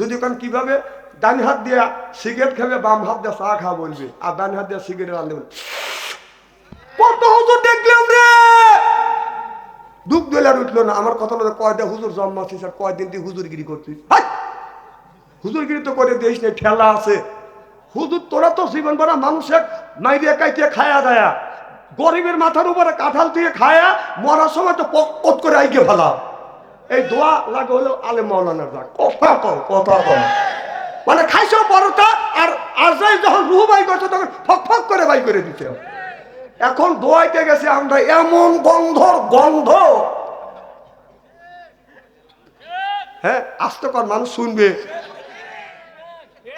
যদি কারণ কীভাবে ডান হাত দিয়ে সিগারেট খাবে, বাম হাত দিয়ে চা খা বলবে। আর ডান হাত দিয়ে সিগারেট আনতে বলবে, কত হুজুর দেখলাম রে! দুঃখ দিলে আর উঠল না। আমার কথা বলে কয়টা হুজুর জন্মাচ্ছিস আর কয়দিন তুই হুজুরগিরি করছিস! হুজুরগিরি তো করে দিস না ঠেলা আছে। হুজুর, তোরা তো জীবন ভরা মানুষের মাইরিয়া কাইতে খায়া দায়া। গরিবের মাথার উপরে কাঁঠাল দিয়ে খায়া মরার সময় তো পক করে আইকে ফেলা। এই দোয়া লাগে হলো আলে মাওলানার দা কথা কও কথা কও। মানে খাইছো পরোটা আর আজাই যখন রুহু বাই করছে তখন ফক ফক করে বাই করে দিতে এখন দোয়াইতে গেছে আমরা, এমন গন্ধর গন্ধ। হ্যাঁ আস্তে কর, মানুষ শুনবে।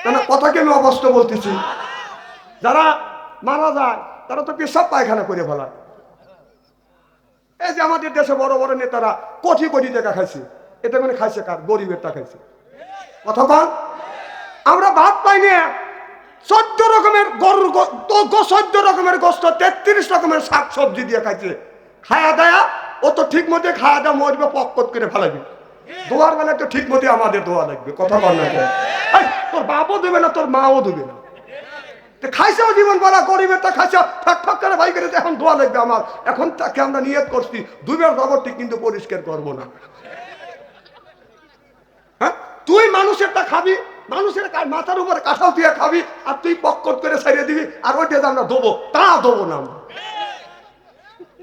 কেন, কথাকে আমি অবস্থ বলতেছি। যারা মারা যায়, তারা তো পেশাব পায়খানা করে ফেলায়। এই যে আমাদের দেশে বড় বড় নেতারা কোটি কোটি টাকা খাইছে। এটা মানে খাইছে কার? গরিবের টাকা খাইছে। কথা আমরা ভাত পাইনি চোদ্দ রকমের গরুর চোদ্দ রকমের গোস্ত, তেত্রিশ রকমের শাক সবজি দিয়ে খাইছে। খায়া দেয়া, ও তো ঠিক মতো খায়া দেয়া মরবে, পক্কত করে ফেলাবি দোয়ার বেলা তো ঠিক মতো আমাদের দোয়া লাগবে। কথা বল না তোর বাপও দেবে না, তোর মাও দেবে না। তো খাইছেও জীবন বলা গরিবেরটা খাইছে ঠাক ঠাক করে ভাই করে এখন দোয়া লাগবে আমার। এখন তাকে আমরা নিয়ত করছি দুবের জগৎটি কিন্তু পরিষ্কার করব না। হ্যাঁ? তুই মানুষেরটা খাবি মানুষের মাথার উপরে কাঁঠাল দিয়ে খাবি আর তুই পক্কট করে ছাড়িয়ে দিবি আর ওইটা আমরা দেবো তা দেবো না আমরা।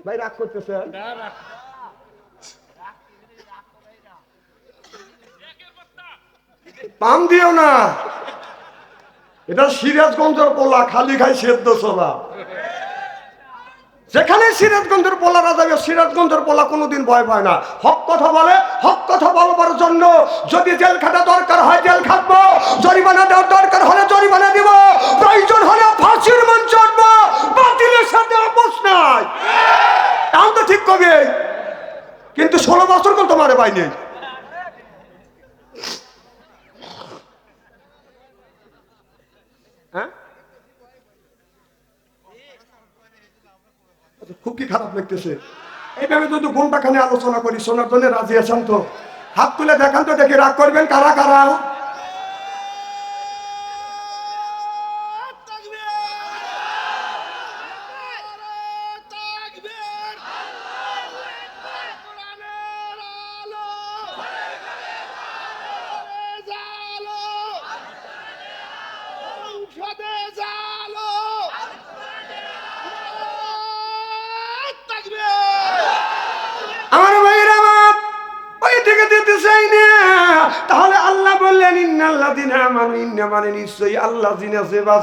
ভাই রাগ করতেছে পাম দিও না। এটা সিরাজগঞ্জের পোলা, খালি খাই সেদ্ধ সোলা যেখানে সিরাজগঞ্জের পোলারা যাবে সিরাজগঞ্জের পোলা কোনোদিন ভয় পায় না। হক কথা বলে, হক কথা বলবার জন্য যদি জেল খাটা দরকার হয়, জেল খাটবো। জরিমানা দেওয়ার দরকার হলে জরিমানা দিব। প্রয়োজন হলে ফাঁসির মঞ্চ চড়বো বাতিলের সাথে আপোষ নাই। এখন তো ঠিক কবি। কিন্তু ষোলো বছর কোন তোমারে পাইনি। হ্যাঁ? আচ্ছা, খুব কি খারাপ লাগতেছে? এইভাবে যদি ঘণ্টা খানে আলোচনা করি শোনার জন্য রাজি আছেন তো? হাত তুলে দেখান তো দেখি রাগ করবেন কারা কারা? ইন্না মানে নিশ্চয়ই আল্লাহ বা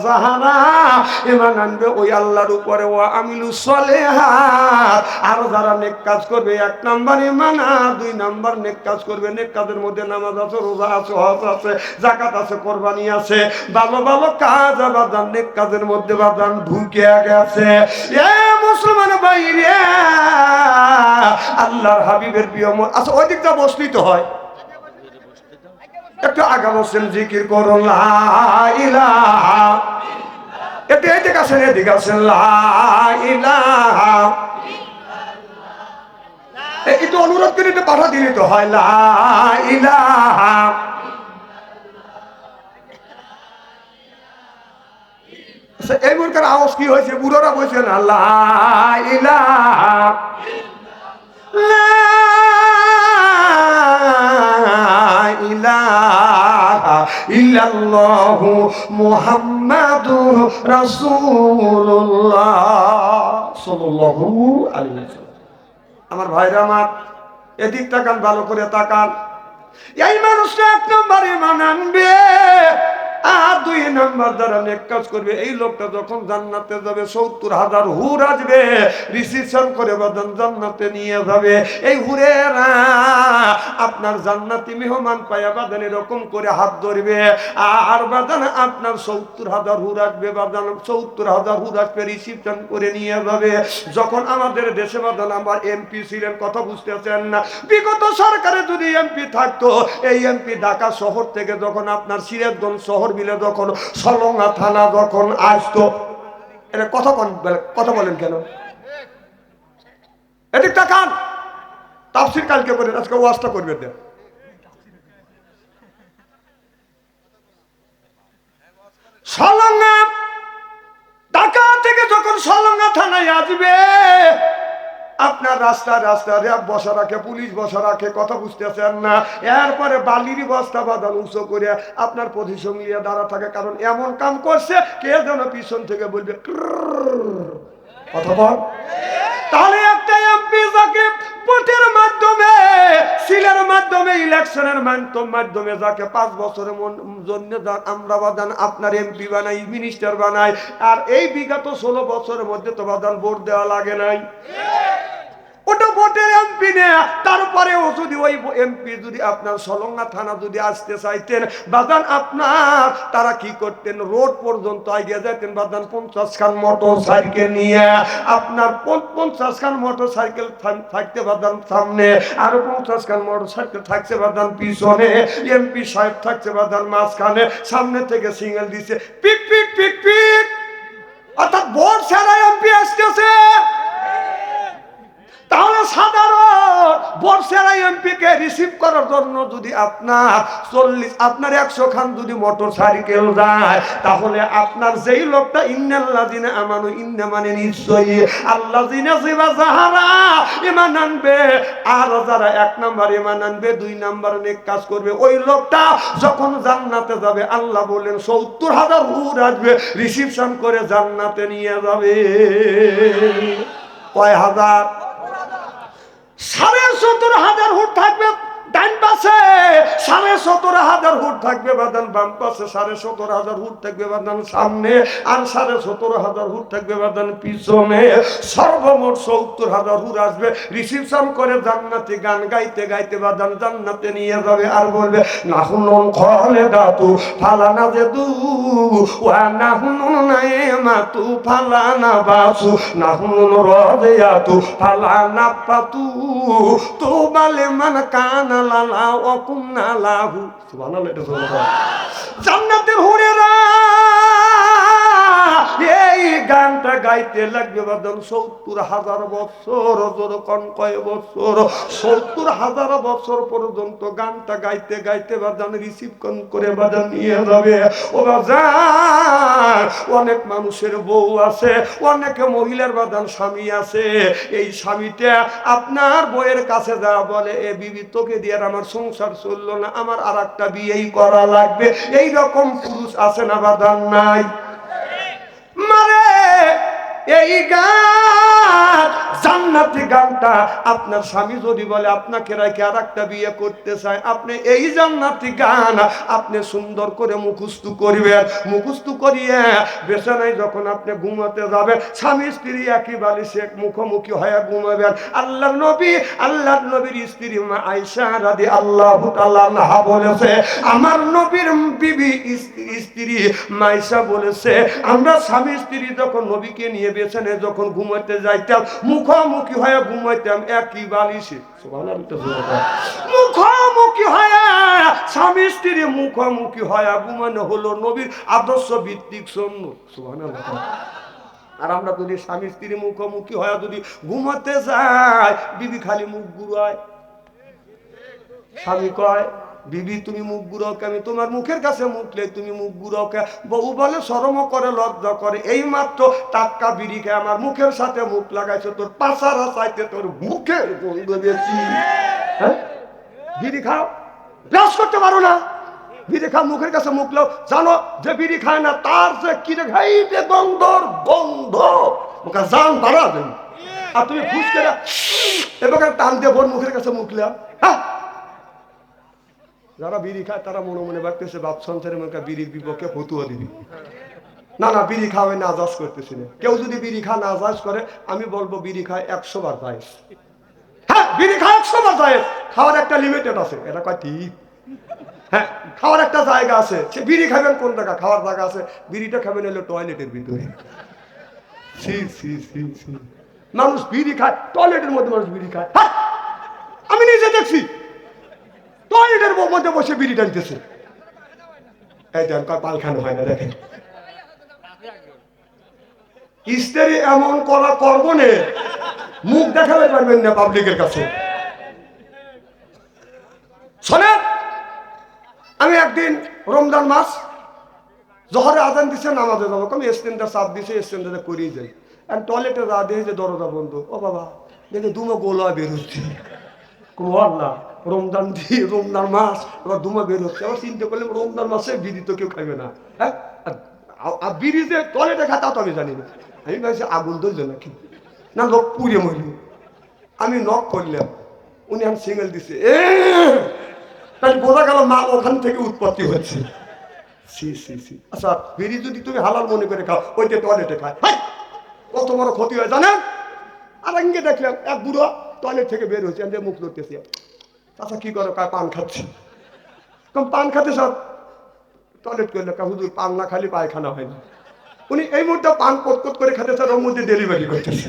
এমান আনবে ওই আল্লাহর উপরে ও আমিলু চলে আর যারা নেক কাজ করবে, এক নাম্বার দুই নাম্বার নেক কাজ করবে, নেক কাজের মধ্যে নামাজ আছে, রোজা আছে, হজ আছে জাকাত আছে, কোরবানি আছে। ভালো ভালো কাজ বাদান নেক কাজের মধ্যে বাদান ঢুকে গেছে এ মুসলমান বাইরে আল্লাহর হাবিবের প্রিয় আচ্ছা ওই দিকটা বসলেই তো হয়। একটু আগা বসছেন জিকির করুন আসেন এদিকে আসেন অনুরোধ করে পাঠা দিলে তো হয় আচ্ছা, এই মুরকার আওয়াজ কি হয়েছে? বুড়োরা বলছে না লা ইলাহা। ইলাহা ইল্লাল্লাহ মুহাম্মাদুর রাসূলুল্লাহ সাল্লাল্লাহু আলাইহি ওয়াসাল্লাম। আমার ভাইরা আমার, এদিক তাকান, ভালো করে তাকান। এই মানুষটা এক নম্বরে ইমান আনবে। আর দুই নম্বর দ্বারা নেক কাজ করবে, এই লোকটা যখন জান্নাতে যাবে, সত্তর হাজার হুর আসবে রিসিপশন করে বাদান জান্নাতে নিয়ে যাবে। এই হুরেরা আপনার জান্নাতি মেহমান পায়া বাদান এরকম করে হাত ধরবে, আর বাদান আপনার সত্তর হাজার হুর আসবে বাদান সত্তর হাজার হুর আসবে রিসিপশন করে নিয়ে যাবে। যখন আমাদের দেশে বাদান আমার এমপি ছিলেন, কথা বুঝতেছেন না। বিগত সরকারে যদি এমপি থাকতো, এই এমপি ঢাকা শহর থেকে যখন আপনার সিরাজগঞ্জ শহর মিলে যখন সলঙ্গা থানা যখন আসতো এটা কথা কথা বলেন কেন? এদিক তাকান। তাফসির কালকে করেন, আজকে ওয়াজটা করবে না। সলঙ্গা ঢাকা থেকে যখন সলঙ্গা থানায় আসবে আপনার রাস্তা রাস্তা র্যাব বসা রাখে, পুলিশ বসা রাখে, কথা বুঝতেছেন না। এরপরে বালির বস্তা বাঁধান উঁচু করে, আপনার পজিশন নিয়ে দাঁড়া থাকে, কারণ এমন কাম করছে, কে যেন পিছন থেকে বলবে। কথা বল। তাহলে একটা এমপি যাকে ভোটের মাধ্যমে, সিলের মাধ্যমে, ইলেকশনের মাধ্যম- মাধ্যমে যাকে পাঁচ বছরের জন্য আমরা বাদান আপনার এমপি বানাই মিনিস্টার বানাই। আর এই বিগত ষোলো বছরের মধ্যে তো বাদান ভোট দেওয়া লাগে নাই। ওটা ভোটের এমপি নেয়া। তারপরেও যদি ওই এমপি যদি আপনার সলঙ্গা থানা যদি আসতে চাইতেন, বাদান আপনার, তারা কি করতেন? রোড পর্যন্ত আগে যেতেন বাদান পঞ্চাশ খান মোটর সাইকেল নিয়ে। আপনার পঞ্চাশ খান মোটর সাইকেল থাকতে বাদান সামনে, আরও পঞ্চাশ খান মোটর সাইকেল থাকছে বাদান পিছনে, এমপি সাহেব থাকছে বাদান মাঝখানে, সামনে থেকে সিঙ্গেল দিছে। Pick pick pick pick! অর্থাৎ ভোট ছাড়া এমপি আসতেছে! তাহলে সাধারণ রিসিভ করার জন্য যদি আপনার চল্লিশ, আপনার একশো খান যদি মোটর সাইকেল যায়, তাহলে আপনার যেই লোকটা ইন্নাল্লাহ দিনে আমানু ইন্না মানে নিশ্চয়ই আল্লাহ দিনে যাহারা ইমান আনবে, আর যারা এক নাম্বার ইমান আনবে, দুই নাম্বার নেক কাজ করবে, ওই লোকটা যখন জান্নাতে যাবে, আল্লাহ বললেন, সত্তর হাজার হুর আসবে রিসিপশন করে জান্নাতে নিয়ে যাবে। কয় হাজার? হাজার হুট থাকবে পাশে সাড়ে সতেরো হাজার হুট থাকবে বাদান বাম পাশে সাড়ে সতেরো হাজার হুট থাকবে বাদান সামনে আর সাড়ে সতেরো হাজার হুট থাকবে বাদান পিছনে সর্বমোট সত্তর হাজার হুট আসবে। রিসিপশন করে জান্নাতি গান গাইতে গাইতে বাদান জান্নাতে নিয়ে যাবে আর বলবে, নাহুন খলে দাতু ফালানা যে দু, ওয়া নাহুন নাইমাতু ফালানা বাসু নাহুন রাদিয়াতু ফালানা পাতু তো বালে মান কানা লালা ওয়া কুন্না লাহু। সুবহানাল্লাহ এটা সুবহানাল্লাহ জান্নাতের হুরেরা। এই গানটা গাইতে লাগবে বাদন সত্তর হাজার বছর যখন কয় বছর। সত্তর হাজার বছর পর্যন্ত গানটা গাইতে গাইতে বাদান রিসিভ করে বাদান নিয়ে যাবে। ও বাজান, অনেক মানুষের বউ আছে, অনেক মহিলার বাদান স্বামী আছে। এই স্বামীটা আপনার বইয়ের কাছে যা বলে, এ বিবি, তোকে দিয়ে আমার সংসার চলল না, আমার আর একটা বিয়েই করা লাগবে। এই রকম পুরুষ আছে না বাদান নাই। এই গান, জান্নাতি গানটা আপনার স্বামী যদি বলে, আপনাকে আর একটা বিয়ে করতে চায় আপনি এই জান্নাতি গান আপনি সুন্দর করে মুখস্থ মুখস্থ করিয়ে যখন আপনি ঘুমাতে যাবেন, স্বামী, স্ত্রী একই মুখোমুখি হয়ে ঘুমাবেন। আল্লাহ নবী আল্লাহ নবীর স্ত্রী মা আয়সা রাদি আল্লাহ নাহা বলেছে, আমার নবীর বিবি স্ত্রী মাইসা বলেছে, আমরা স্বামী, স্ত্রী যখন নবীকে নিয়ে বেছানে যখন ঘুমাইতে যাইতাম, মুখোমুখি হয়ে ঘুমাইতাম, একই বালিশে। মুখোমুখি হয়ে স্বামী স্ত্রী মুখোমুখি হয়ে ঘুমানো হলো নবীর আদর্শ ভিত্তিক সন্ন্য আর আমরা যদি স্বামী স্ত্রী মুখোমুখি হয়ে যদি ঘুমাতে যাই, বিবি খালি মুখ গুড়ায় স্বামী কয় বিবি, তুমি মুখ গুড়াওকে আমি তোমার মুখের কাছে মুখলে তুমি মুখ গুড়াওকে বউ বলে সরম করে, লজ্জা করে। এই মাত্র টাক্কা বিড়ি খেয়ে আমার মুখের সাথে মুখ লাগাইছে, তোর পাশারা চাইতে তোর মুখের গন্ধ বেশি। হ্যাঁ? বিড়ি খাও। ব্রাশ করতে পারো না। বিড়ি খাও, মুখের কাছে মুখ লাও। জানো যে বিড়ি খায় না, তার যে কি রে খাই যে গন্ধর গন্ধ? মুখে জান, বাড়া দেন আর তুমি ফুসকে এবার টান দিয়ে বোন মুখের কাছে মুখ লাও। হ্যাঁ? যারা বিড়ি খায় তারা মনে মনে ভাবতেছে বাপ সন্তানের মুখে বিড়ির বিপক্ষে ফতুয়া দিবি। না না বিড়ি খাওয়াই না আজাস করতেছি না। কেউ যদি বিড়ি খা না আজাস করে আমি বলব বিড়ি খায় একশো বার জায়েজ। হ্যাঁ বিড়ি খায় একশো বার জায়েজ। খাওয়ার একটা লিমিটেড আছে। এটা কয় ঠিক হ্যাঁ খাওয়ার একটা জায়গা আছে। সে বিড়ি খাবেন কোন জায়গা? খাওয়ার জায়গা আছে। বিড়িটা খাবেন হলো টয়লেটের ভিতরে। সি সি সি সি মানুষ বিড়ি খায় টয়লেটের মধ্যে মানুষ বিড়ি খায়। হ্যাঁ, আমি নিজে দেখছি। টয়লেটের মধ্যে বসে বিড়ি টানতেছে এই দেন কয় পায়খানা হয় না, দেখেন। স্ত্রী এমন করা করব নে, মুখ দেখাতে পারবেন না পাবলিকের কাছে। শোনেন, আমি একদিন রমজান মাস, জহরে আজান দিছে, নামাজে যাব। আমি স্ট্যান্ডার চাপ দিছে স্ট্যান্ডারে করিয়ে যাই। আর টয়লেটে যা দিয়ে যে দরজা বন্ধ। ও বাবা, দেখে দুমো গোলা বেরোচ্ছে কোনো আল্লাহ। রমজান দিয়ে রমজান মাস এবার দুমা বের হচ্ছে, আবার চিন্তা করলাম রমজান মাসে বিড়ি তো কেউ খাইবে না হ্যাঁ? আর- বিড়ি যে টয়লেটে খায় তা আমি জানি না। আমি ভাবছি আগুন ধরলো নাকি? না, লোক পুড়ে মরল আমি নক করলাম, উনি আমি সিঙ্গেল দিছে, এ তাহলে বোঝা গেল মা ওখান থেকে উৎপত্তি হচ্ছে। সি সি সি। আচ্ছা বিড়ি যদি তুমি হালাল মনে করে খাও ওইটা টয়লেটে খায়। হাই! কত বড় ক্ষতি হয়, জানেন? আর আগে দেখলাম, এক বুড়ো টয়লেট থেকে বের হয়েছে মুখ ধরতেছি। আচ্ছা কি করো? কায় পান খাচ্ছি। কম পান খাতে সব টয়লেট করলে হুজুর, পান না খালি পায়খানা হয় না। উনি এই মুহূর্তে পান কট কট করে খাতে স্যার ওর মধ্যে ডেলিভারি করতেছে।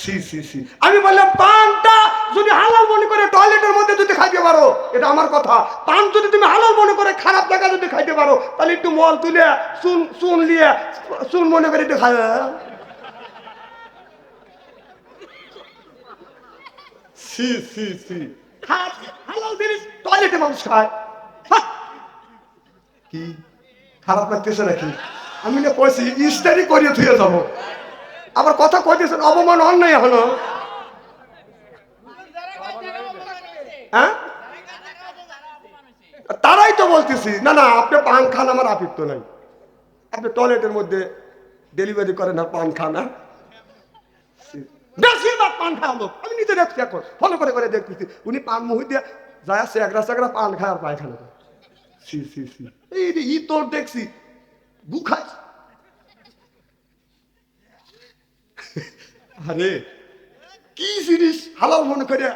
সি সি সি। আমি বললাম, পানটা যদি হালাল মনে করে টয়লেটের মধ্যে যদি খাইতে পারো, এটা আমার কথা। পান যদি তুমি হালাল মনে করে খারাপ জায়গা যদি খাইতে পারো, তাহলে একটু মল তুলে, চুন চুন লিয়ে, চুন মনে করে একটু খায় সি সি সি। হালাল জিনিস টয়লেটে মানুষ খায়। কি? খারাপ লাগতেছে নাকি? আমি না ইস্তারি করিয়ে থুয়ে যাব। আবার কথা অপমান অন্যায় হলো। হ্যাঁ? তারাই তো বলতেছি। না না, আপনি পান খান, আমার আপিত্ত নাই। আপনি টয়লেটের মধ্যে ডেলিভারি করেন আর পান খান হ্যাঁ? পান লোক। আমি নিজে দেখছি এখন ফলো করে করে দেখতেছি। উনি পান পান খায় আর পায়খানা সি সি সি। এই ই তোর দেখছি আরে, কি জিনিস হালাল মনে করে?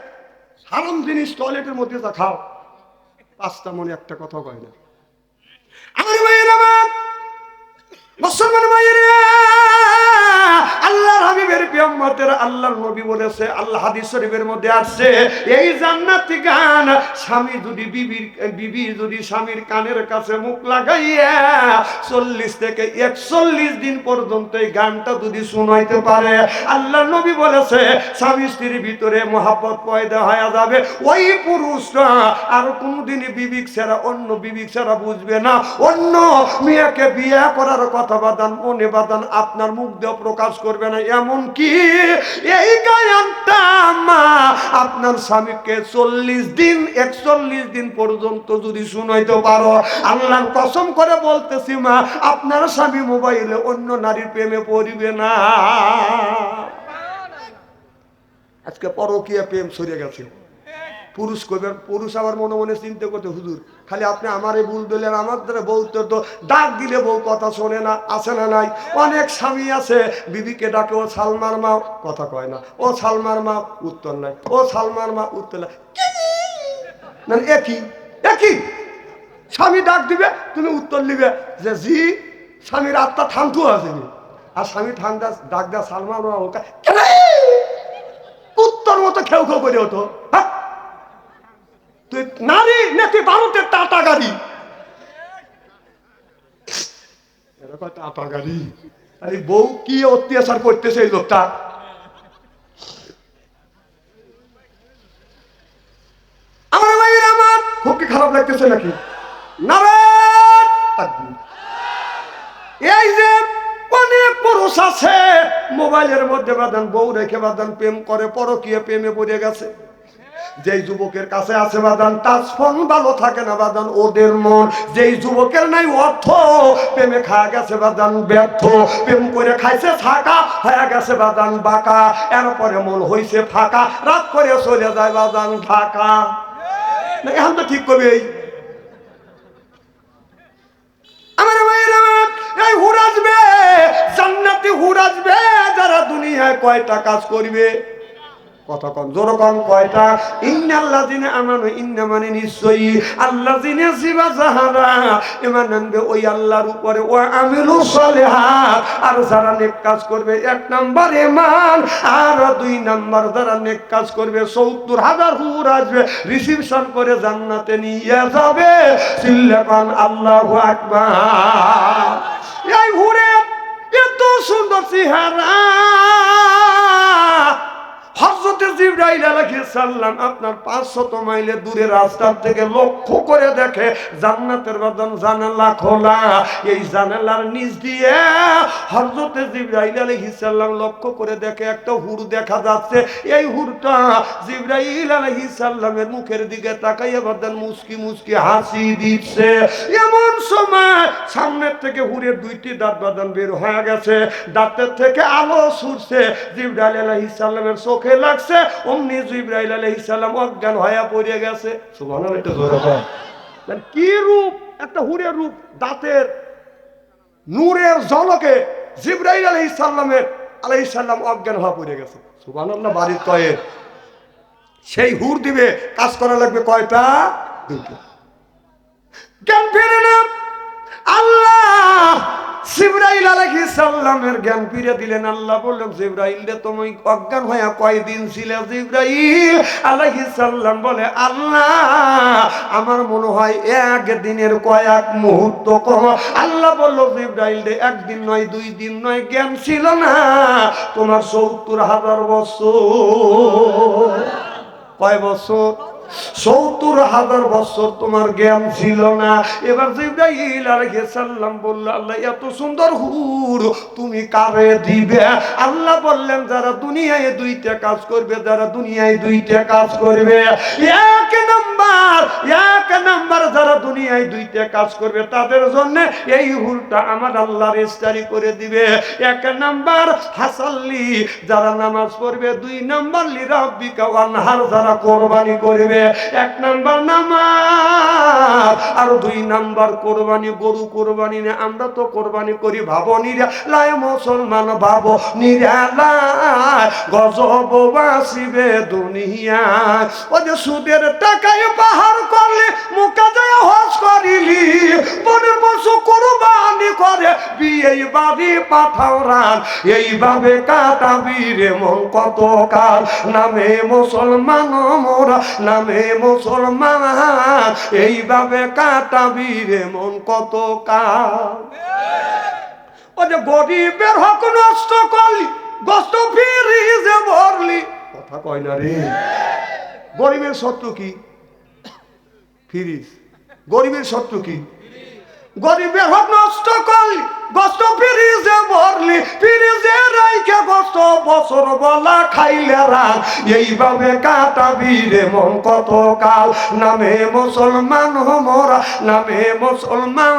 হারাম জিনিস টয়লেটের মধ্যে যা খাও। পাঁচটা মনে একটা কথা কয় না। আমার মায়ের আমার মুসলমান মায়ের আল্লাহর হাবিবের পিয়ম্মতের আল্লাহর নবী বলেছে, আল্লাহ হাদিস শরীফের মধ্যে আসছে এই জান্নাতি গান স্বামী যদি বিবির, বিবি যদি স্বামীর কানের কাছে মুখ লাগাইয়া চল্লিশ থেকে একচল্লিশ দিন পর্যন্ত এই গানটা যদি শোনাইতে পারে আল্লাহ নবী বলেছে, স্বামী স্ত্রীর ভিতরে মহাব্বত পয়দা হয়ে যাবে। ওই পুরুষরা আর কোনোদিনই বিবিক ছাড়া অন্য বিবিক ছাড়া বুঝবে না। অন্য মেয়েকে বিয়ে করার কথা বাদান মনে বাদান আপনার মুখ দিয়ে প্রকাশ করবে না এমন কি এই মা, আপনার স্বামীকে চল্লিশ দিন, একচল্লিশ দিন পর্যন্ত যদি শুনাইতে পারো, আল্লাহর কসম করে বলতেছি মা, আপনার স্বামী মোবাইলে অন্য নারীর প্রেমে পড়িবে না। আজকে পরকীয়া প্রেম সরিয়ে গেছে। পুরুষ কইবেন পুরুষ আবার মনে মনে চিন্তা করতে, হুজুর, খালি আপনি আমারে ভুল দিলেন আমার দ্বারা বলতে তো ডাক দিলে বউ কথা শোনে না আছে না নাই। অনেক স্বামী আছে, বিবিকে ডাকে, ও সালমার মা, কথা কয় না। ও সালমার মা, উত্তর নাই। ও সালমার মা, উত্তর নাই। না একই একই। স্বামী ডাক দিবে, তুমি উত্তর নিবে যে, জি, স্বামীর আত্মা ঠান্ডু আছে আর স্বামী ঠান্ডা, ডাক দেয় সালমান মা ওকে উত্তর মতো খেউ খেউ করে ওঠো হ্যাঁ? নারী নাকি ভারতের টাটা গাড়ি টাটা গাড়ি আরে বউ কি অত্যাচার করতেছে এই লোকটা? আমার ভাইয়ের আমার খুব কি খারাপ লাগতেছে নাকি? এই যে অনেক পুরুষ আছে, মোবাইলের মধ্যে বাদান বউ রেখে বাদান প্রেম করে, পরকীয় প্রেমে পড়ে গেছে। যেই যুবকের কাছে আছে বাদান, তার ফোন ভালো থাকে না বাদান, ওদের মন। যেই যুবকের নাই অর্থ, প্রেমে খাওয়া গেছে বাদান, ব্যর্থ। প্রেম করে খাইছে ফাঁকা হয়ে গেছে বাদান, বাঁকা। এরপরে মন হইছে ফাঁকা রাত করে চলে যায় বাদান, ঢাকা। এখন তো ঠিক করবে এই। আমার মায়ের আমার এই হুর জান্নাতি হুর আসবে, যারা দুনিয়ায় কয়টা কাজ করবে? কন, জোর কন কয়টা? ইন্নাল্লাহ দিনে আমানো ইন্না মানে নিশ্চয়ই আল্লাহ দিনে শিবা জাহারা ইমান আনবে ওই আল্লাহর উপরে ও আমিলু সালেহাত আর যারা নেক কাজ করবে, এক নাম্বার ইমান আর দুই নাম্বার যারা নেক কাজ করবে সত্তর হাজার হুর আসবে, রিসিপশন করে জান্নাতে নিয়ে যাবে। সিল্লাপান আল্লাহু আকবার। এই হুরে এত সুন্দর চেহারা। হজরতে জিব্রাইল আলাইহিস সালাম আপনার 500 মাইলে দূরে রাস্তার থেকে লক্ষ্য করে দেখে, জান্নাতের বাদন জানালা খোলা। এই জানালার নিচ দিয়ে হজরতে জিব্রাইল আলাইহিস সালাম লক্ষ্য করে দেখে একটা হুর দেখা যাচ্ছে। এই হুরটা জিব্রাইল আলাইহিস সালামের মুখের দিকে তাকাইয়া বাদান মুস্কি মুস্কি হাসি দিচ্ছে। এমন সময় সামনের থেকে হুরের দুইটি দাঁত বাদান বের হয়ে গেছে। দাঁতের থেকে আলো ছুটছে জিব্রাইল আলাইহিস সালামের চোখে লাগছে, অমনি জিব্রাইল আলাইহিস সালাম অজ্ঞান হয়ে পড়ে গেছে। কি রূপ? একটা হুরের রূপ, দাঁতের নূরের জলকে জিব্রাইল আলাইহিস সালামের, আলাইহিস অজ্ঞান হয়ে পড়ে গেছে। সুবহানাল্লাহ, বাড়ির কয়ে সেই হুর দিবে, কাজ করা লাগবে কয়টা? দুটো জ্ঞান ফিরে না আল্লাহ, জিব্রাইল আলাইহিস সালামের জ্ঞান ফিরে দিলেন। আল্লাহ বললেন, জিব্রাইল রে, তুমি অজ্ঞান হয়ে কয়দিন ছিলে? জিব্রাইল আলাইহিস সালাম বলে, আল্লাহ, আমার মনে হয় এক দিনের কয়েক মুহূর্ত কম। আল্লাহ বলল, জিব্রাইল রে, একদিন নয়, দুই দিন নয়, জ্ঞান ছিল না। তোমার সত্তর হাজার বছর। কয় বছর? হাজার বছর তোমার ছিল না। এবার আল্লাহ, এত সুন্দর তুমি কারে দিবে? আল্লাহ বললেন, যারা দুনিয়ায় দুইটা কাজ করবে, যারা দুনিয়ায় দুইটা কাজ করবে, এক এক নাম্বার যারা দুনিয়ায় দুইটা কাজ করবে, তাদের জন্য এই হুলটা আমার আল্লাহ রেস্টারি করে দিবে। এক নাম্বার, হাসাল্লি, যারা নামাজ পড়বে, দুই নাম্বার, লিরাব্বিকা ওয়ানহার, যারা কোরবানি করবে। এক নাম্বার নামাজ, আর দুই নাম্বার কোরবানি, গরু কোরবানি না, আমরা তো কোরবানি করি, ভাবো নিরা লাই মুসলমান ভাবো নিরা গজব বাসিবে দুনিয়া ও যে সুদের টাকায় পাহাড় করলে, মুখা যায় হজ করিলি। বনের পশু কোরবানি করে, বিয়ে বাড়ি পাঠাও রান। এইভাবে কাটাবি রে মন কত কাল নামে মুসলমান মোরা, নামে মুসলমান। এইভাবে কাটাবি রে মন কত কাল ও যে গরিবের হক নষ্ট করলি, গস্ত ফিরি যে ভরলি। কথা কয় না রে। গরিবের শত্রু কি? ফিরিস। গরিবের শত্রু কি? গরিবের হক নষ্ট করলি, গস্ত ফিরিজে ভরলি, ফিরিজে রাইকে গস্ত বছর বলা খাইলে রাত এইভাবে কাটাবি রে মন কত কাল নামে মুসলমান মোরা, নামে মুসলমান।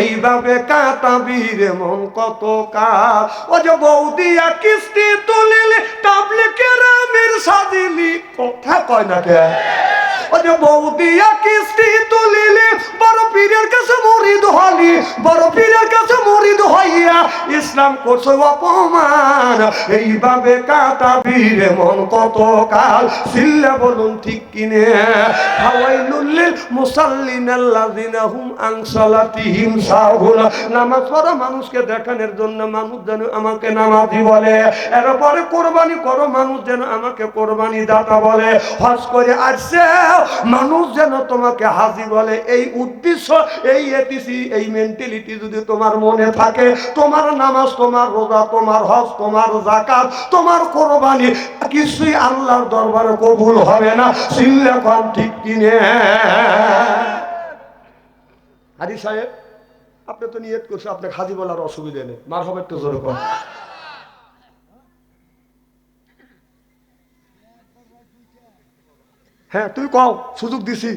এইভাবে কাটাবি রে মন কত কাল ও যে বৌদিয়া কিস্তি তুলিলি, তাবলিকের আমির সাজিলি। কথা কয় না কে? বৌদিয়া তুলিলি, বড় পীরের কাছে মরিদ হলি, বড় পীরের কাছে মরিদ হইয়া ইসলাম অপমান। এইভাবে মন কত কাল সিল্লা বলুন ঠিক কিনে। সাহুন নামাজ পড়া মানুষকে দেখানোর জন্য মানুষ যেন আমাকে নামাজি বলে। এরপরে কোরবানি করো মানুষ যেন আমাকে কোরবানি দাতা বলে। হজ করে আসছে মানুষ যেন তোমাকে হাজি বলে। এই উদ্দেশ্য, এই এটিসি এই মেন্টালিটি যদি তোমার মনে থাকে, তোমার নামাজ, তোমার রোজা, তোমার হজ, তোমার জাকাত তোমার কোরবানি, কিছুই আল্লাহর দরবারে কবুল হবে না। কম ঠিক কিনে? হাজি সাহেব, আপনি তো নিয়ত করছে আপনাকে হাজি বলার অসুবিধা নেই। মার হবে একটু জোরে কম হ্যাঁ তুই কও, সুযোগ দিছি।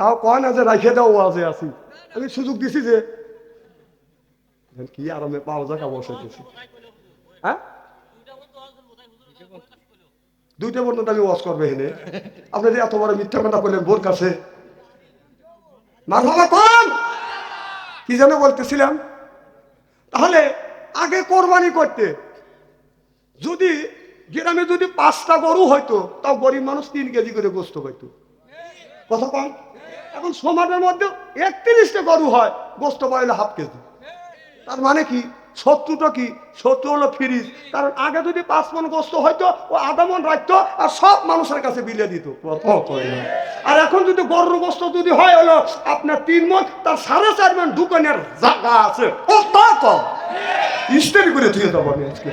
তাও কয় না যে রাখে দাও আজে আছি। আমি সুযোগ দিছি যে। কি আরামে পাওয়া যাক বসে দিছি হ্যাঁ? দুইটা পর্যন্ত আমি ওয়াশ করবে এখানে। আপনি যে এত বড় মিথ্যা কথা বললেন বোর কাছে। কি যেন বলতেছিলাম। তাহলে আগে কোরবানি করতে। যদি গ্রামে যদি পাঁচটা গরু হয়তো তাও গরিব মানুষ তিন কেজি করে গোস্ত পাইতো কথা কম? এখন সমাজের মধ্যে একত্রিশটা গরু হয়, গোস্ত পাইলে হাফ কেজি। তার মানে কি? শত্রুটা কি? শত্রু হলো ফিরিজ। কারণ আগে যদি পাঁচ মন গোস্ত হয়তো ও আধা মন রাখতো আর সব মানুষের কাছে বিলে দিত। আর এখন যদি গরুর গোস্ত যদি হয়, হলো আপনার তিন মন, তার সাড়ে চার মন দোকানের জায়গা আছে। ও তা কম? ইস্তেরি করে আজকে।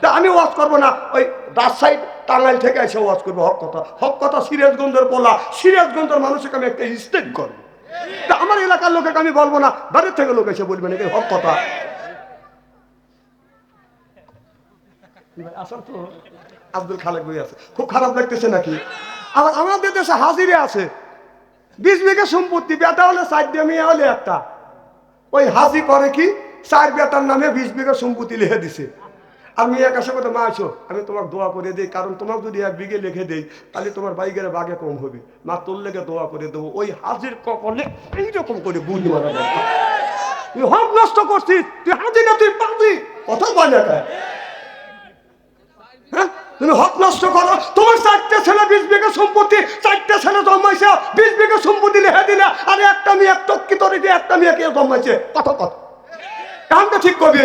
তা আমি ওয়াজ করব না। ওই রাজশাহী টাঙ্গাইল থেকে এসে ওয়াজ করব, হক কথা। হক কথা সিরাজগঞ্জের বলা সিরাজগঞ্জের মানুষকে আমি একটা স্টেট করব। তা আমার এলাকার লোকে আমি বলব না বাইরের থেকে লোক এসে বলবে নাকি? হক কথা। আসার তো আব্দুল খালেক বই আছে। খুব খারাপ লাগতেছে নাকি? আবার আমাদের দেশে হাজিরে আছে। বিশ বিঘা সম্পত্তি, বেটা হলে চার দিয়ে, মেয়ে হলে একটা। ওই হাজি করে কি? চার বেটার নামে বিশ বিঘা সম্পত্তি লিখে দিছে। আর এক কাছে কথা মা আসো আমি তোমাকে দোয়া করে দিই, কারণ তোমাকে যদি এক বিঘে লিখে দেই, তাহলে তোমার বাইকের বাঘে কম হবে। মা তোর লেগে দোয়া করে দেবো। ওই হাজির কপালে এইরকম করে বুঝ মারা দরকার। তুই হক নষ্ট করছিস, তুই হাজি না, তুই পাবি কথা বলে হ্যাঁ? তুমি হক নষ্ট করো। তোমার চারটে ছেলে, বিশ বিঘা সম্পত্তি, চারটে ছেলে জন্মাইছে, বিশ বিঘা সম্পত্তি লিখে দিলে, আর একটা মেয়ে টক্কি তরে দিয়ে একটা মেয়ে কে জন্মাইছে। কত কত? এখন ঠিক করবি?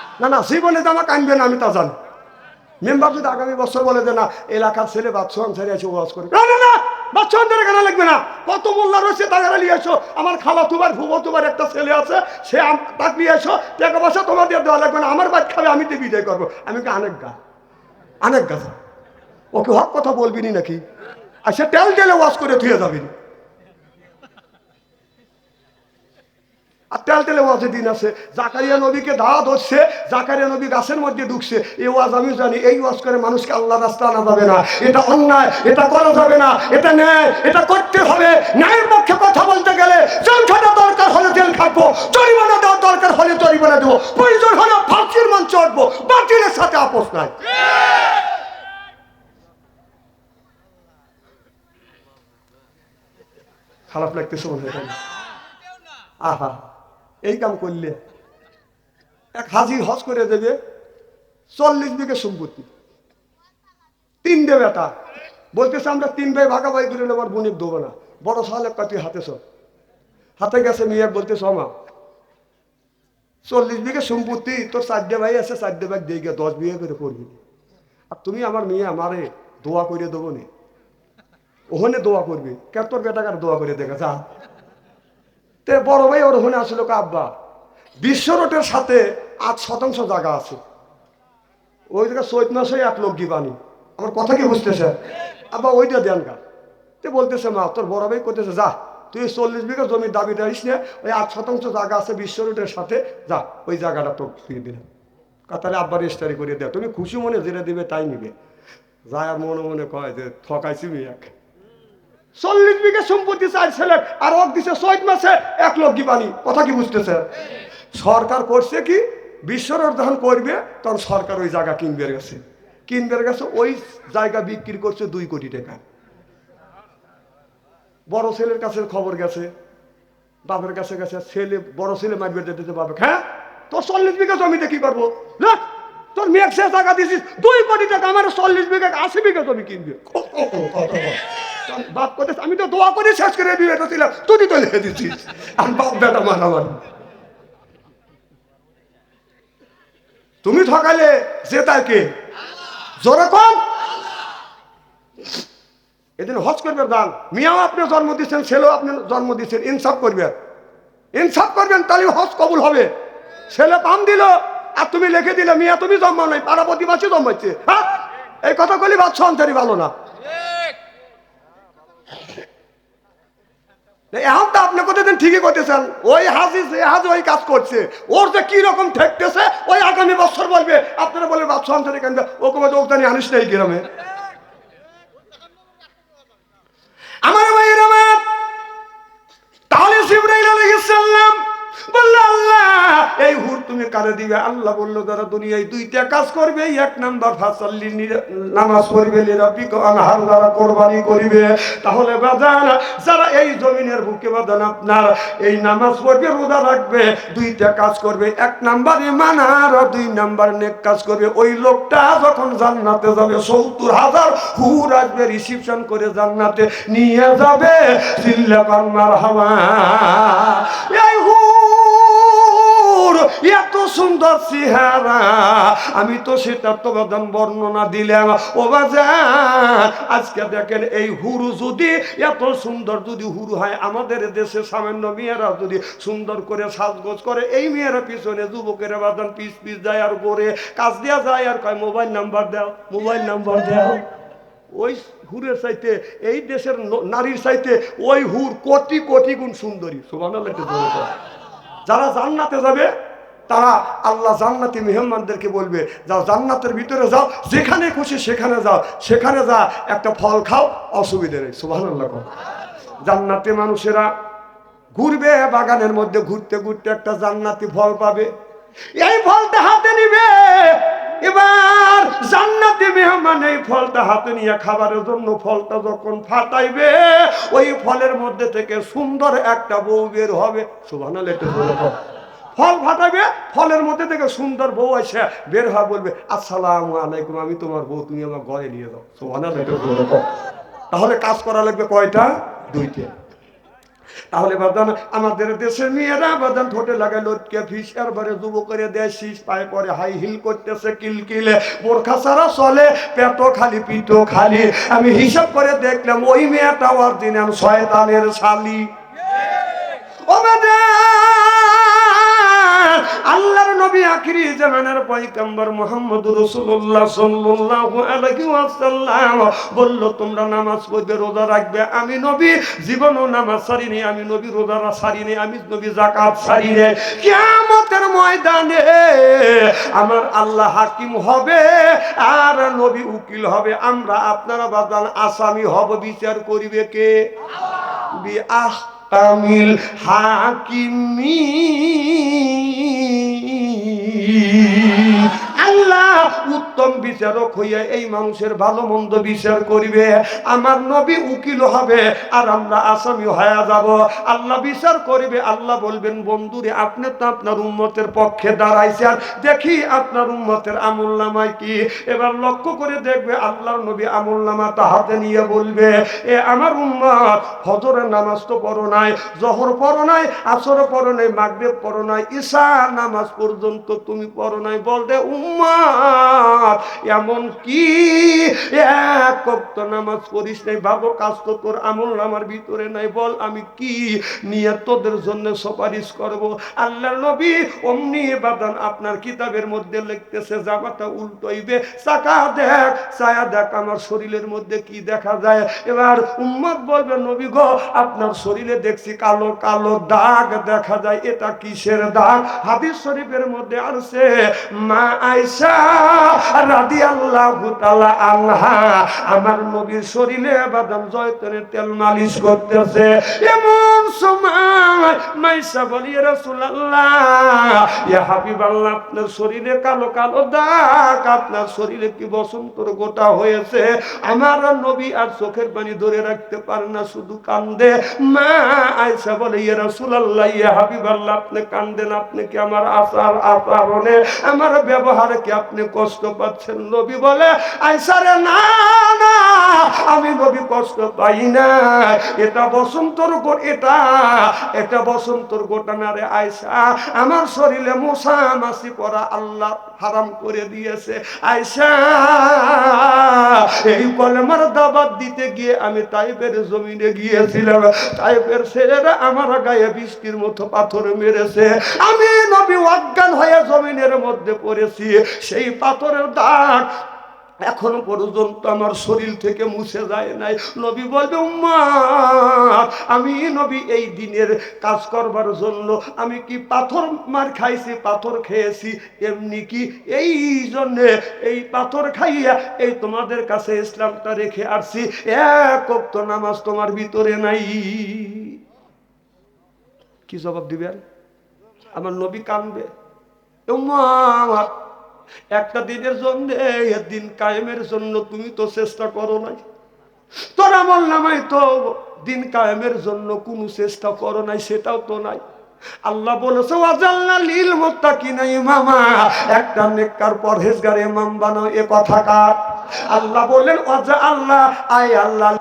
না না, জীবনে তো আমাকে আনবে না, আমি তা জানি। মেম্বার যদি আগামী বছর বলে যে না, এলাকার ছেলে বাচ্চা ছেড়ে এসে ওয়াজ করে। না না না অন্তরে কেন লাগবে না। কত মোল্লা রয়েছে তাকে নিয়ে এসো। আমার খালা তোমার, ভুবো তোমার একটা ছেলে আছে, সে তাকে নিয়ে এসো। টাকা পয়সা তোমাদের দেওয়া লাগবে না। আমার বাদ খাবে, আমি তো বিদায় করব। আমি কি অনেক গা? অনেক গা ওকে হক কথা বলবি নাকি? সে তেল তেলে ওয়াশ করে ধুয়ে যাবি না। আর তেল তেলে ওয়াজে দিন আছে। জাকারিয়া নবীকে দাওয়া ধরছে জাকারিয়া নবী গাছের মধ্যে ঢুকছে। এই ওয়াজ আমি জানি, এই ওয়াজ করে মানুষকে আল্লাহ রাস্তা আনা যাবে না। এটা অন্যায়, এটা করা যাবে না। এটা ন্যায়, এটা করতে হবে। ন্যায়ের পক্ষে কথা বলতে গেলে জেল খাটা দরকার হলে জেল খাটবো, জরিমানা দেওয়ার দরকার হলে জরিমানা দেবো। প্রয়োজন হলে ফাঁসির মান চড়বো বাতিলের সাথে আপোষ নাই। খারাপ লাগতেছে মনে হয় আহা। এই কাম করলে। এক হাজি হজ করে দেবে, চল্লিশ বিঘে সম্পত্তি। তিনটে বেটা। বলতেছে, আমরা তিন ভাই ভাগাভাগি করে নেবার বোনের দেবো না। বড় সালে কাটি হাতে সব। হাতে গেছে মেয়ে, বলতেছ আমা চল্লিশ বিঘে সম্পত্তি, তোর চারটে ভাই আছে চারটে ভাই দিয়ে গিয়ে দশ বিঘে করে করবি আর তুমি আমার মেয়ে, আমারে দোয়া করে দেবো নি। ওখানে দোয়া করবি। কে তোর বেটাকার দোয়া করে দেখা যা। তে বড় ভাই ওর হনে আসলো আব্বা। বিশ্ব রোডের সাথে আট শতাংশ জায়গা আছে। ওই জায়গা চৈত মাসে এক লোক দিবানি আমার কথা কি বুঝতেছে? আব্বা, ওইটা দেন তে বলতেছে, মা, তোর বড় ভাই করতেছে যা, তুই চল্লিশ বিঘা জমির দাবি দিস নে ওই আট শতাংশ জায়গা আছে বিশ্ব রোডের সাথে, যা, ওই জায়গাটা তোর দিয়ে দিলাম। তাহলে আব্বা রেজিস্টারি করিয়ে দেয় তুমি খুশি মনে যেটা দিবে, তাই নিবে। যায় আর মনে মনে কয় যে, ঠকাইছি মেয়াক চল্লিশ বিঘা সম্পত্তি চার ছেলে, আর ওক দিছে চৈত মাসে এক লোক দিবানি কথা কি বুঝতেছে? সরকার করছে কি? বিশ্বর যখন করবে, তখন সরকার ওই জায়গা কিনবে গেছে কিনবে গেছে ওই জায়গা বিক্রি করছে দুই কোটি টাকা। বড় ছেলের কাছে খবর গেছে, বাপের কাছে গেছে, ছেলে বড় ছেলে মারবে দিতে পাবে হ্যাঁ? তোর চল্লিশ বিঘা জমিতে কি করব? না তোর মেয়ে সে টাকা দিছিস, দুই কোটি টাকা, আমার চল্লিশ বিঘা, আশি বিঘা জমি কিনবে। বাপ করতে আমি তো দোয়া করে, শেষ করে দিয়ে রেখেছিলাম তুই তো লিখে দিচ্ছিস আমি বাপ বেটা মারামারি তুমি ঠকালে যে তার কে জোরে কম। এদিন হজ করবেন দান মিয়াও আপনি জন্ম দিচ্ছেন ছেলেও আপনি জন্ম দিচ্ছেন ইনসাফ করবেন ইনসাফ করবেন, তাহলে হজ কবুল হবে। ছেলে পাম দিল, আর তুমি লিখে দিলে, মিয়া, তুমি জন্ম নাই, পাড়া প্রতিবাসী জন্মাচ্ছে হ্যাঁ? এই কথা কলি বাচ্চা অন্তরি ভালো না। তো আপনি কতদিন ঠিকই করতেছেন ওই ওই কাজ করছে, ওর যে ঠেকতেছে, ওই আগামী বছর বলবে, আপনারা বলে বাচ্চা ওকে বলতে ওখানে আনিস না এই গ্রামে। আমার তাহলে এই হুর তুমি কারে দিবে? আল্লাহ দুনিয়ায় দুইটা কাজ করবে, এক নাম্বার ফাসাল্লি নামাজ আনহার কোরবানি করিবে। তাহলে বাজান, যারা এই জমিনের বুকে আপনার, এই নামাজ পড়বে, রোজা রাখবে, দুইটা কাজ করবে, এক দুই নাম্বার নেক কাজ করবে। ওই লোকটা যখন জান্নাতে যাবে, সত্তর হাজার হুর আসবে রিসিপশন করে জান্নাতে, নিয়ে যাবে সুন্দর চেহারা। আমি তো সেটা তো বাদান বর্ণনা দিলাম। ও আজকে দেখেন এই হুরু যদি, এত সুন্দর যদি হুরু হয়, আমাদের দেশে সামান্য মেয়েরা যদি সুন্দর করে সাজগোজ করে, এই মেয়েরা পিছনে যুবকেরা বাদান পিস পিস যায় আর করে কাজ দেওয়া যায় আর কয়, মোবাইল নাম্বার দাও, মোবাইল নাম্বার দাও। ওই হুরের চাইতে, এই দেশের নারীর চাইতে ওই হুর কোটি কোটি গুণ সুন্দরী। জোরে যারা জান্নাতে যাবে তারা আল্লাহ জান্নাতি মেহমানদেরকে বলবে, যাও জান্নাতের ভিতরে যাও, যেখানে খুশি সেখানে যাও, সেখানে যা একটা ফল খাও, অসুবিধে নেই সুবহানাল্লাহ কও। জান্নাতি মানুষেরা ঘুরবে বাগানের মধ্যে, ঘুরতে ঘুরতে একটা জান্নাতি ফল পাবে এই ফলটা হাতে নিবে এবার জান্নাতি মেহমান এই ফলটা হাতে নিয়ে খাবারের জন্য ফলটা যখন ফাটাইবে, ওই ফলের মধ্যে থেকে সুন্দর একটা বউ বের হবে জোরে বলো। ফল ফাটাবে ফলের মধ্যে থেকে সুন্দর বউ এসে বের হওয়া বলবে আসসালামু আলাইকুম আমি তোমার বউ তুমি আমার ঘরে নিয়ে জোরে বলো। তাহলে কাজ করা লাগবে কয়টা? দুইটা। তাহলে বাদান আমাদের দেশের মেয়েরা বাদান ঠোঁটে লাগায় লটকে ফিস এরবারে যুব করে দেয় শীষ পায়ে পরে হাই হিল করতেছে কিলকিলে। বোরখা সারা চলে পেটো খালি পিটো খালি। আমি হিসাব করে দেখলাম ওই মেয়েটা অরিজিনাল শয়তানের শালি। ও বাদান, আল্লাহর নবী আখিরি জামানার পয়গম্বর মুহাম্মদ রাসূলুল্লাহ সাল্লাল্লাহু আলাইহি ওয়াসাল্লাম বলল, তোমরা নামাজ পড়বে, রোজা রাখবে। আমি নবী, জীবনও নামাজ ছাড়িনি। আমি নবী, রোজা ছাড়িনি। আমি নবী, যাকাত ছাড়িনি। কিয়ামতের ময়দানে আমার আল্লাহ হাকিম হবে আর নবী উকিল হবে। আমরা আপনারা বাদান আসামি হব। বিচার করিবে কে? বি আহ তামিল হাকিমি। আল্লাহ উত্তম বিচারক হইয়া এই মানুষের ভালো মন্দ বিচার করিবে। আমার নবী উকিল হবে আর আমরা আসামি হয়ে যাব। আল্লাহ বিচার করিবে, আল্লাহ বলবেন, বন্ধুরে, আপনি তো আপনার উম্মতের পক্ষে দাঁড়াইছেন। দেখি আপনার উম্মতের আমল নামায় কি। এবার লক্ষ্য করে দেখবে আল্লাহর নবী আমল নামাটা হাতে নিয়ে বলবে, এ আমার উম্মত হজরের নামাজ তো পড়ো নাই, জহর পড়ো নাই, আসর পড়ো নাই, মাগরিব পড়ো নাই ঈশা নামাজ পর্যন্ত তুমি পড়ো নাই। বলতে এমন কি এক নামাজ নাই কাজ তো তোর আমল ভিতরে নাই, বল আমি কি নিয়ে তোদের জন্য সুপারিশ করব? আল্লাহ নবী অমনি বাদান আপনার কিতাবের মধ্যে লিখতেছে, জামাটা উল্টোইবে চাকা দেখ, ছায়া দেখ আমার শরীরের মধ্যে কি দেখা যায়। এবার উম্মত বলবে, নবী গো, আপনার শরীরে দেখছি কালো কালো দাগ দেখা যায়, এটা কিসের দাগ? হাদিস শরীফের মধ্যে আসছে, মা আমার নবীর শরীরে বাদাম, জয়তনের তেল মালিশ করতেছে। এমন সময় বলি আপনার শরীরে কালো কালো দাগ, আপনার শরীরে কি বসন্তর গোটা হয়েছে? আমার নবী আর চোখের পানি ধরে রাখতে পারে না, শুধু কান্দে। মা আয়সা বলে ইয়া রাসূলুল্লাহ ইয়া হাবিবাল্লাহ, আপনি কান্দেন, আপনি কি আমার আচার আচরণে আমার ব্যবহারে কি আপনি কষ্ট পাচ্ছেন? নবী বলে, আয়সা রে, না না, আমি নবী কষ্ট পাই না। এটা বসন্তর এটা এটা বসন্তর গোটা না রে আয়সা। আমার শরীরে মশা মাসি পরা আল্লাহ হারাম করে দিয়েছে। আয়সা, এই কলমার দাবাত দিতে গিয়ে আমি টাইপের জমিনে গিয়েছিলাম। টাইপের ছেলেরা আমার গায়ে বৃষ্টির মতো পাথর মেরেছে। আমি নবী অজ্ঞান হয়ে জমিনের মধ্যে পড়েছি, সেই পাথরের দাগ এখনও পর্যন্ত আমার শরীর থেকে মুছে যায় নাই। নবী বলবে আমি নবী এই দিনের কাজ করবার জন্য আমি কি পাথর মার খাইছি, পাথর খেয়েছি? এমনি কি? এই জন্যে এই পাথর খাইয়া এই তোমাদের কাছে ইসলামটা রেখে আসছি। এক নামাজ তোমার ভিতরে নাই। কি জবাব দিবেন? আমার নবী কানবে একটা দিনের জন্য দিন কায়েমের জন্য তুমি তো চেষ্টা করো নাই। তোরা বললাম এই তো দিন কায়েমের জন্য কোনো চেষ্টা করো নাই, সেটাও তো নাই। আল্লাহ বলেছে একটা নেককার পরহেজগার ইমাম বানাও, এ কথা কার? আল্লাহ বললেন, ওয়াজা আল্লাহ, আয় আল্লাহ।